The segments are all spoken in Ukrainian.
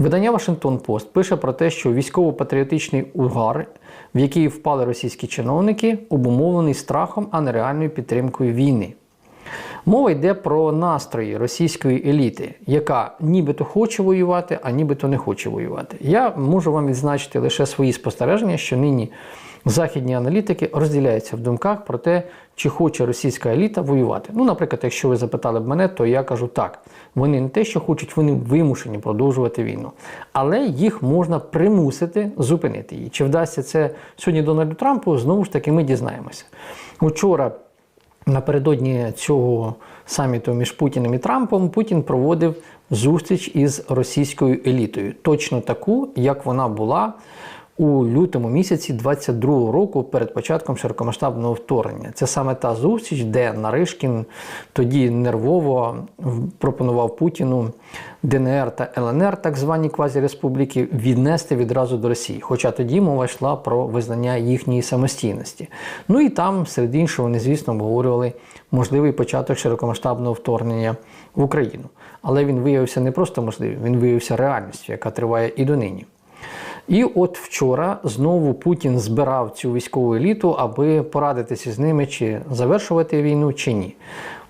Видання Вашингтон Пост пише про те, що військово-патріотичний угар, в який впали російські чиновники, обумовлений страхом, а не реальною підтримкою війни. Мова йде про настрої російської еліти, яка нібито хоче воювати, а нібито не хоче воювати. Я можу вам відзначити лише свої спостереження, що нині західні аналітики розділяються в думках про те, чи хоче російська еліта воювати. Ну, наприклад, якщо ви запитали б мене, то я кажу так: вони не те, що хочуть, вони вимушені продовжувати війну. Але їх можна примусити зупинити її. Чи вдасться це сьогодні Дональду Трампу? Знову ж таки, ми дізнаємося. Учора. Напередодні цього саміту між Путіним і Трампом Путін проводив зустріч із російською елітою, точно таку, як вона була у лютому місяці 22-го року перед початком широкомасштабного вторгнення. Це саме та зустріч, де Наришкін тоді нервово пропонував Путіну ДНР та ЛНР, так звані квазіреспубліки, віднести відразу до Росії. Хоча тоді мова йшла про визнання їхньої самостійності. Ну і там, серед іншого, вони, звісно, обговорювали можливий початок широкомасштабного вторгнення в Україну. Але він виявився не просто можливим, він виявився реальністю, яка триває і донині. І от вчора знову Путін збирав цю військову еліту, аби порадитися з ними, чи завершувати війну, чи ні.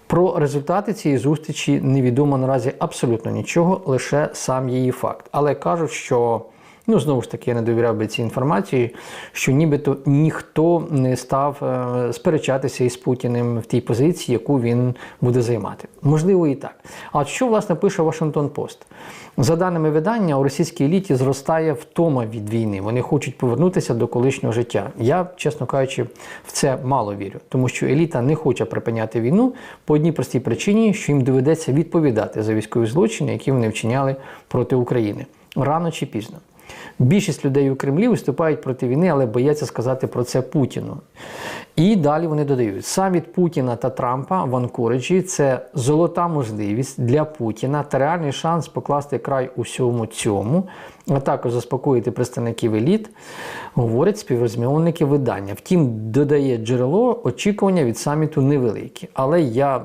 Про результати цієї зустрічі невідомо наразі абсолютно нічого, лише сам її факт. Але кажуть, що ну знову ж таки я не довіряв би цій інформації, що нібито ніхто не став е, сперечатися із Путіним в тій позиції, яку він буде займати. Можливо, і так. А що власне пише Вашингтон Пост? За даними видання, у російській еліті зростає втома від війни. Вони хочуть повернутися до колишнього життя. Я, чесно кажучи, в це мало вірю, тому що еліта не хоче припиняти війну по одній простій причині, що їм доведеться відповідати за військові злочини, які вони вчиняли проти України рано чи пізно. Більшість людей у Кремлі виступають проти війни, але бояться сказати про це Путіну. І далі вони додають: саміт Путіна та Трампа в Анкориджі це золота можливість для Путіна та реальний шанс покласти край усьому цьому, а також заспокоїти представників еліт, говорять співрозмовники видання. Втім, додає джерело, очікування від саміту невеликі. Але я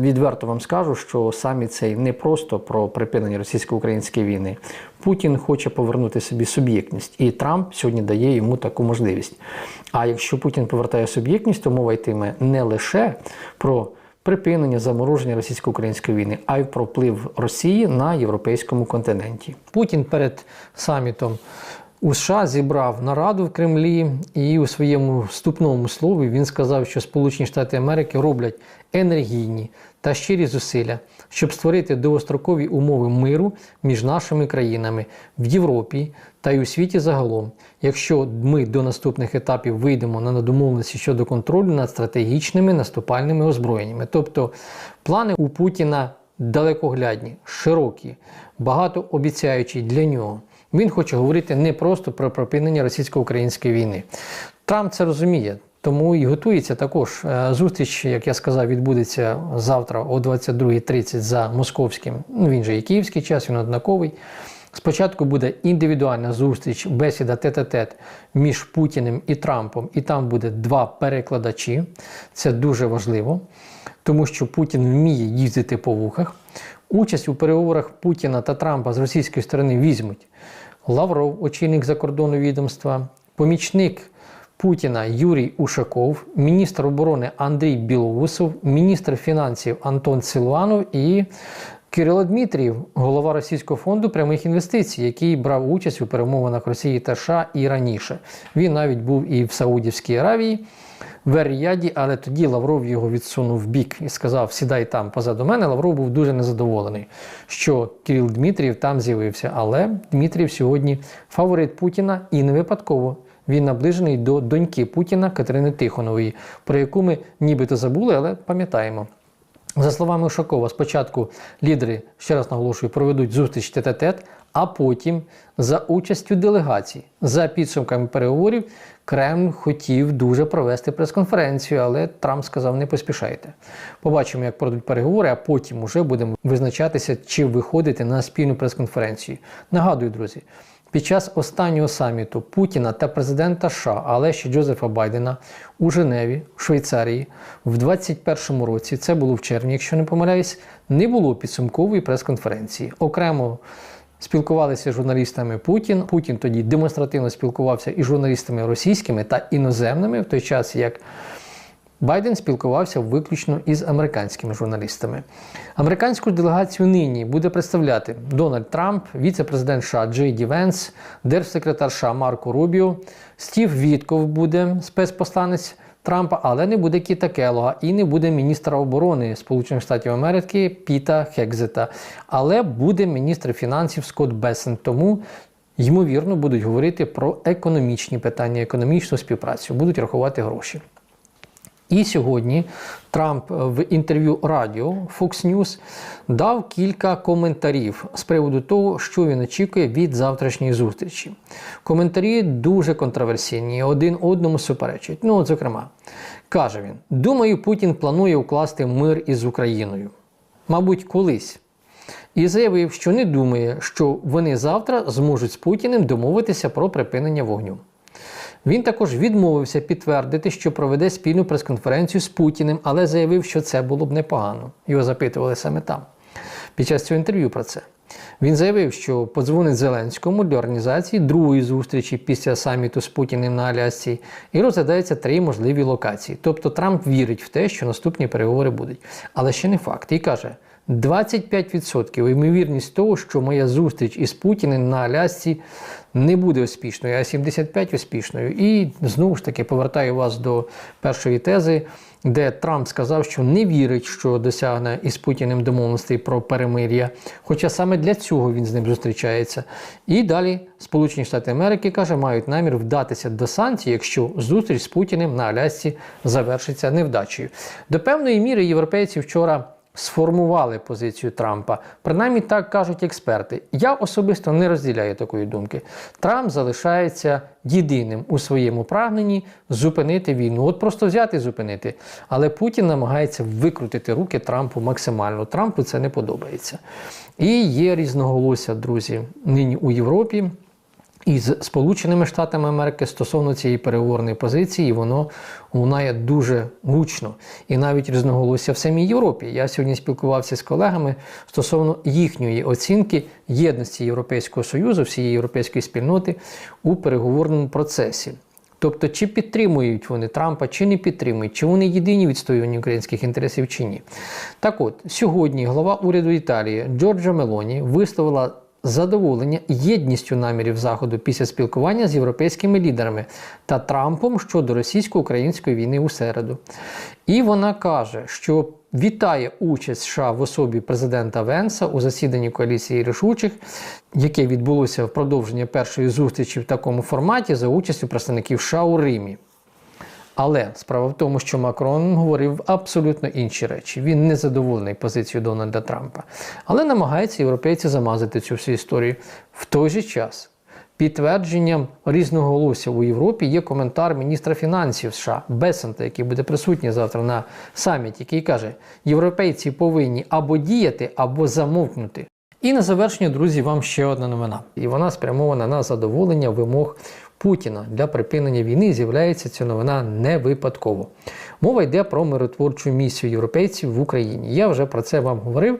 Відверто вам скажу, що саміт цей не просто про припинення російсько-української війни. Путін хоче повернути собі суб'єктність, і Трамп сьогодні дає йому таку можливість. А якщо Путін повертає суб'єктність, то мова йтиме не лише про припинення замороження російсько-української війни, а й про вплив Росії на європейському континенті. Путін перед самітом у США зібрав нараду в Кремлі, і у своєму вступному слові він сказав, що Сполучені Штати Америки роблять енергійні та щирі зусилля, щоб створити довгострокові умови миру між нашими країнами в Європі та й у світі загалом, якщо ми до наступних етапів вийдемо на домовленості щодо контролю над стратегічними наступальними озброєннями. Тобто плани у Путіна далекоглядні, широкі, багато обіцяючі для нього. Він хоче говорити не просто про припинення російсько-української війни. Трамп це розуміє. Тому і готується також. Е, зустріч, як я сказав, відбудеться завтра о 22.30 за московським. Ну він же і київський час, він однаковий. Спочатку буде індивідуальна зустріч, бесіда тет-а-тет між Путіним і Трампом, і там буде два перекладачі. Це дуже важливо, тому що Путін вміє їздити по вухах. Участь у переговорах Путіна та Трампа з російської сторони візьмуть Лавров, очільник закордонного відомства, помічник Путіна Юрій Ушаков, міністр оборони Андрій Білоусов, міністр фінансів Антон Силуанов і Кирило Дмитрієв, голова Російського фонду прямих інвестицій, який брав участь у перемовинах Росії та США і раніше. Він навіть був і в Саудівській Аравії. В але тоді Лавров його відсунув в бік і сказав: Сідай там позаду мене. Лавров був дуже незадоволений, що Кирил Дмитрієв там з'явився. Але Дмитрієв сьогодні фаворит Путіна і не випадково. Він наближений до доньки Путіна Катерини Тихонової, про яку ми нібито забули, але пам'ятаємо. За словами Ушакова, спочатку лідери, ще раз наголошую, проведуть зустріч тет-а-тет, а потім за участю делегацій, за підсумками переговорів, Кремль хотів дуже провести прес-конференцію, але Трамп сказав: не поспішайте. Побачимо, як пройдуть переговори, а потім уже будемо визначатися, чи виходити на спільну прес-конференцію. Нагадую, друзі. Під час останнього саміту Путіна та президента США, але ще Джозефа Байдена у Женеві, в Швейцарії, в 2021 році, це було в червні, якщо не помиляюсь, не було підсумкової прес-конференції. Окремо спілкувалися з журналістами Путін. Путін тоді демонстративно спілкувався із журналістами російськими та іноземними, в той час як Байден спілкувався виключно із американськими журналістами. Американську делегацію нині буде представляти Дональд Трамп, віце-президент США Джей Ді Венс, держсекретар США Марко Рубіо, Стів Вітков буде спецпосланець Трампа, але не буде Кіта Келога і не буде міністра оборони Сполучених Штатів Америки Піта Хекзета, але буде міністр фінансів Скотт Бесен. Тому ймовірно будуть говорити про економічні питання, економічну співпрацю, будуть рахувати гроші. І сьогодні Трамп в інтерв'ю радіо Fox News дав кілька коментарів з приводу того, що він очікує від завтрашньої зустрічі. Коментарі дуже контроверсійні, один одному суперечать. Ну, от, зокрема, каже він: Думаю, Путін планує укласти мир із Україною. Мабуть, колись. І заявив, що не думає, що вони завтра зможуть з Путіним домовитися про припинення вогню. Він також відмовився підтвердити, що проведе спільну прес-конференцію з Путіним, але заявив, що це було б непогано. Його запитували саме там. Під час цього інтерв'ю про це. Він заявив, що подзвонить Зеленському для організації другої зустрічі після саміту з Путіним на Алясці і розглядається три можливі локації. Тобто Трамп вірить в те, що наступні переговори будуть. Але ще не факт. І каже: 25% ймовірність того, що моя зустріч із Путіним на Алясці не буде успішною, а 75% успішною. І знову ж таки повертаю вас до першої тези, де Трамп сказав, що не вірить, що досягне із Путіним домовленостей про перемир'я. Хоча саме для цього він з ним зустрічається. І далі Сполучені Штати Америки каже, мають намір вдатися до санкцій, якщо зустріч з Путіним на Алясці завершиться невдачею. До певної міри європейці вчора сформували позицію Трампа. Принаймні так кажуть експерти. Я особисто не розділяю такої думки. Трамп залишається єдиним у своєму прагненні зупинити війну. От просто взяти і зупинити. Але Путін намагається викрутити руки Трампу максимально. Трампу це не подобається. І є різноголосся, друзі, нині у Європі із Сполученими Штатами Америки стосовно цієї переговорної позиції, воно лунає дуже гучно. І навіть різноголосся в самій Європі. Я сьогодні спілкувався з колегами стосовно їхньої оцінки єдності Європейського Союзу, всієї європейської спільноти у переговорному процесі. Тобто, чи підтримують вони Трампа, чи не підтримують, чи вони єдині відстоювання українських інтересів, чи ні. Так от, сьогодні глава уряду Італії Джорджа Мелоні висловила задоволення єдністю намірів Заходу після спілкування з європейськими лідерами та Трампом щодо російсько-української війни у середу. І вона каже, що вітає участь США в особі президента Венса у засіданні коаліції рішучих, яке відбулося в продовження першої зустрічі в такому форматі за участю представників США у Римі. Але справа в тому, що Макрон говорив абсолютно інші речі. Він не задоволений позицією Дональда Трампа, але намагається європейці замазати цю всю історію. В той же час підтвердженням різноголосся у Європі є коментар міністра фінансів США Бесента, який буде присутній завтра на саміті, який каже: європейці повинні або діяти, або замовкнути. І на завершення, друзі, вам ще одна новина. І вона спрямована на задоволення вимог Путіна для припинення війни з'являється ця новина не випадково. Мова йде про миротворчу місію європейців в Україні. Я вже про це вам говорив.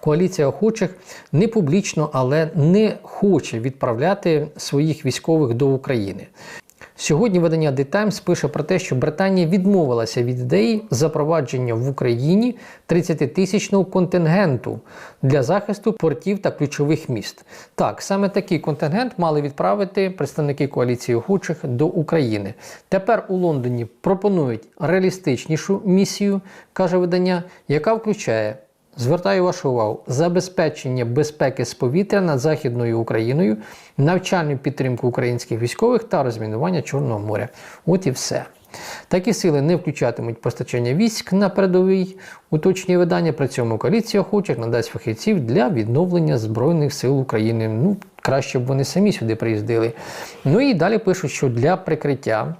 Коаліція охочих не публічно, але не хоче відправляти своїх військових до України. Сьогодні видання The Times пише про те, що Британія відмовилася від ідеї запровадження в Україні 30-тисячного контингенту для захисту портів та ключових міст. Так, саме такий контингент мали відправити представники коаліції охочих до України. Тепер у Лондоні пропонують реалістичнішу місію, каже видання, яка включає. Звертаю вашу увагу, забезпечення безпеки з повітря над Західною Україною, навчальну підтримку українських військових та розмінування Чорного моря. От і все. Такі сили не включатимуть постачання військ на передовий уточнює видання. При цьому коаліція охочих надасть фахівців для відновлення Збройних сил України. Ну, краще б вони самі сюди приїздили. Ну і далі пишуть, що для прикриття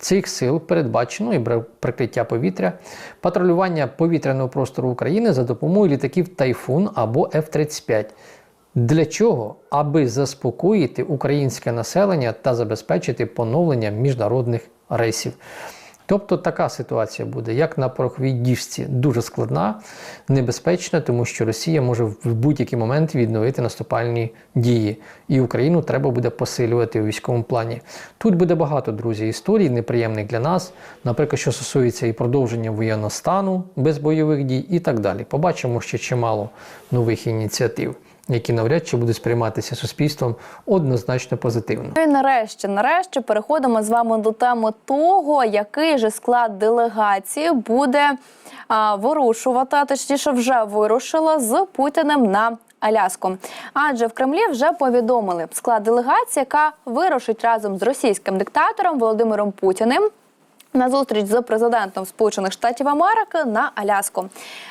цих сил передбачено і прикриття повітря, патрулювання повітряного простору України за допомогою літаків Тайфун або F-35. Для чого? Аби заспокоїти українське населення та забезпечити поновлення міжнародних рейсів. Тобто така ситуація буде, як на пороховій діжці, дуже складна, небезпечна, тому що Росія може в будь-який момент відновити наступальні дії, і Україну треба буде посилювати у військовому плані. Тут буде багато друзі історій, неприємних для нас, наприклад, що стосується і продовження воєнного стану без бойових дій, і так далі. Побачимо ще чимало нових ініціатив. Які навряд чи будуть сприйматися суспільством однозначно позитивно. Ну і нарешті, нарешті, переходимо з вами до теми того, який же склад делегації буде а, вирушувати, а точніше, вже вирушила з Путіним на. Аляску, адже в Кремлі вже повідомили склад делегації, яка вирушить разом з російським диктатором Володимиром Путіним на зустріч з президентом Сполучених Штатів Америки на Аляску.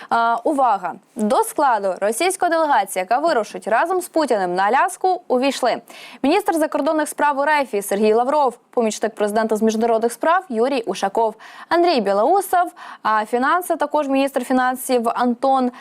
А, увага до складу російської делегації, яка вирушить разом з Путіним на Аляску, увійшли міністр закордонних справ РФ Сергій Лавров, помічник президента з міжнародних справ Юрій Ушаков, Андрій Білоусов, а фінанси також міністр фінансів Антон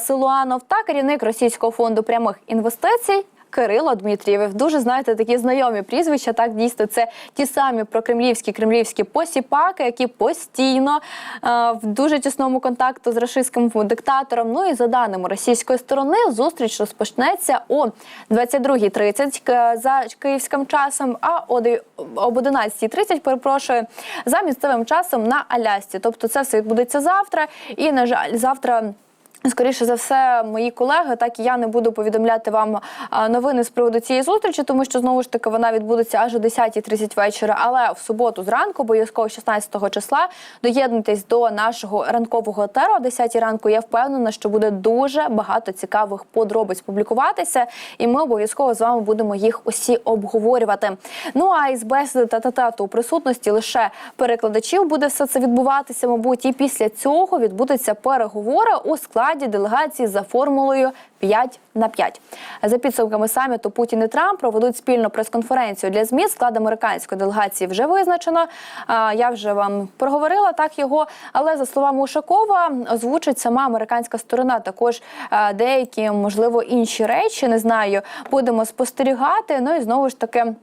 Силуанов та керівник Російського фонду прямих інвестицій Кирило Дмитрієв. Дуже знаєте такі знайомі прізвища. Так дійсно це ті самі прокремлівські кремлівські посіпаки, які постійно е, в дуже тісному контакту з рашистським диктатором. Ну і за даними російської сторони, зустріч розпочнеться о 22.30 к- за київським часом, а об 11.30, перепрошую, за місцевим часом на Алясці. Тобто це все відбудеться завтра. І на жаль, завтра. Скоріше за все, мої колеги, так і я не буду повідомляти вам новини з приводу цієї зустрічі, тому що знову ж таки вона відбудеться аж о 10.30 вечора. Але в суботу зранку, обов'язково 16 числа, доєднуйтесь до нашого ранкового етеру о 10 ранку. Я впевнена, що буде дуже багато цікавих подробиць публікуватися, і ми обов'язково з вами будемо їх усі обговорювати. Ну а із бесіди та татату у присутності лише перекладачів буде все це відбуватися. Мабуть, і після цього відбудуться переговори у складі делегації за формулою 5 на 5. За підсумками саміту Путін і Трамп проведуть спільну прес-конференцію для ЗМІ. Склад американської делегації вже визначено. Я вже вам проговорила так його. Але за словами Ушакова, озвучить сама американська сторона. Також деякі, можливо, інші речі не знаю. Будемо спостерігати. Ну і знову ж таки.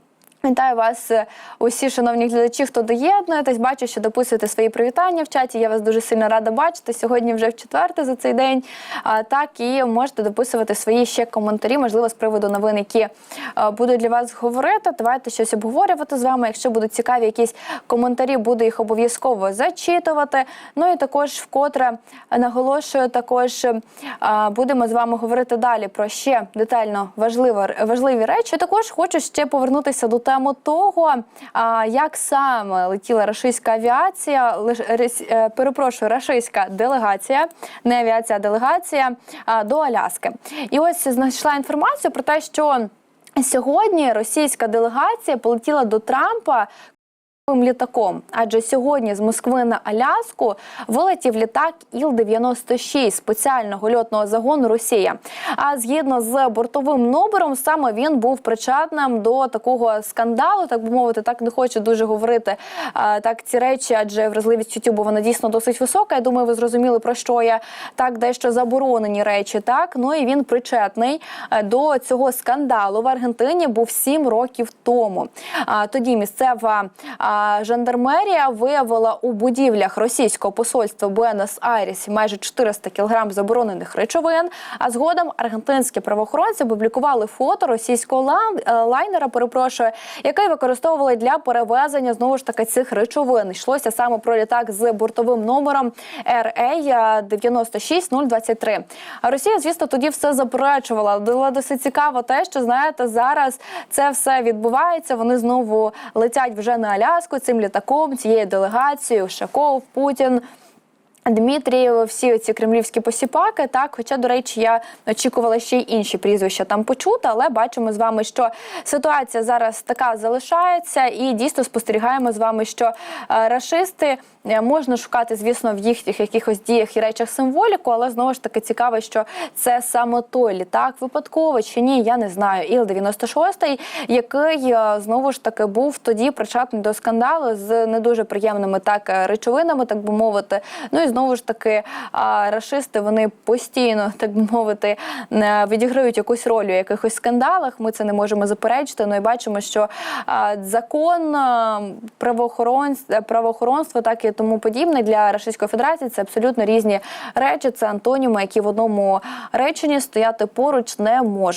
Вітаю вас, е, усі шановні глядачі, хто доєднуєтесь. Бачу, що дописуєте свої привітання в чаті. Я вас дуже сильно рада бачити. Сьогодні вже в четверте за цей день. Так і можете дописувати свої ще коментарі, можливо, з приводу новин, які е, буду для вас говорити. Давайте щось обговорювати з вами. Якщо будуть цікаві якісь коментарі, буду їх обов'язково зачитувати. Ну і також вкотре наголошую, також е, будемо з вами говорити далі про ще детально важливі речі. Також хочу ще повернутися до теми того, як саме летіла рашистська авіація, е, перепрошую, рашистська делегація, не авіація, а делегація до Аляски. І ось знайшла інформацію про те, що сьогодні російська делегація полетіла до Трампа. Літаком, адже сьогодні з Москви на Аляску вилетів літак Іл-96 спеціального льотного загону Росія. А згідно з бортовим номером, саме він був причетним до такого скандалу, так би мовити, так не хочу дуже говорити так ці речі, адже вразливість Ютубу вона дійсно досить висока. Я думаю, ви зрозуміли про що я так дещо заборонені речі. Так ну і він причетний е, до цього скандалу в Аргентині. Був сім років тому. Тоді місцева жандармерія виявила у будівлях російського посольства Буенос-Айресі майже 400 кілограм заборонених речовин. А згодом аргентинські правоохоронці опублікували фото російського е, лайнера, перепрошую, який використовували для перевезення знову ж таки цих речовин. Йшлося саме про літак з бортовим номером RA 96023. А Росія, звісно, тоді все заперечувала. Було досить цікаво те, що знаєте, зараз це все відбувається. Вони знову летять вже на Аляску цим літаком, цією делегацією, Шаков, Путін. Дмитрієв, всі ці кремлівські посіпаки, так. Хоча, до речі, я очікувала ще й інші прізвища там почути, але бачимо з вами, що ситуація зараз така залишається, і дійсно спостерігаємо з вами, що е, рашисти можна шукати, звісно, в їхніх якихось діях і речах символіку, але знову ж таки цікаво, що це саме той літак випадково чи ні, я не знаю. Іл 96 який е, знову ж таки був тоді причетний до скандалу з не дуже приємними так е, речовинами, так би мовити. Ну і знову ж таки а, рашисти вони постійно, так би мовити, е, відіграють якусь роль у якихось скандалах. Ми це не можемо заперечити. Ну і бачимо, що закон а, правоохоронств, правоохоронство, так тому подібне для Російської Федерації це абсолютно різні речі. Це антоніми, які в одному реченні стояти поруч не можуть.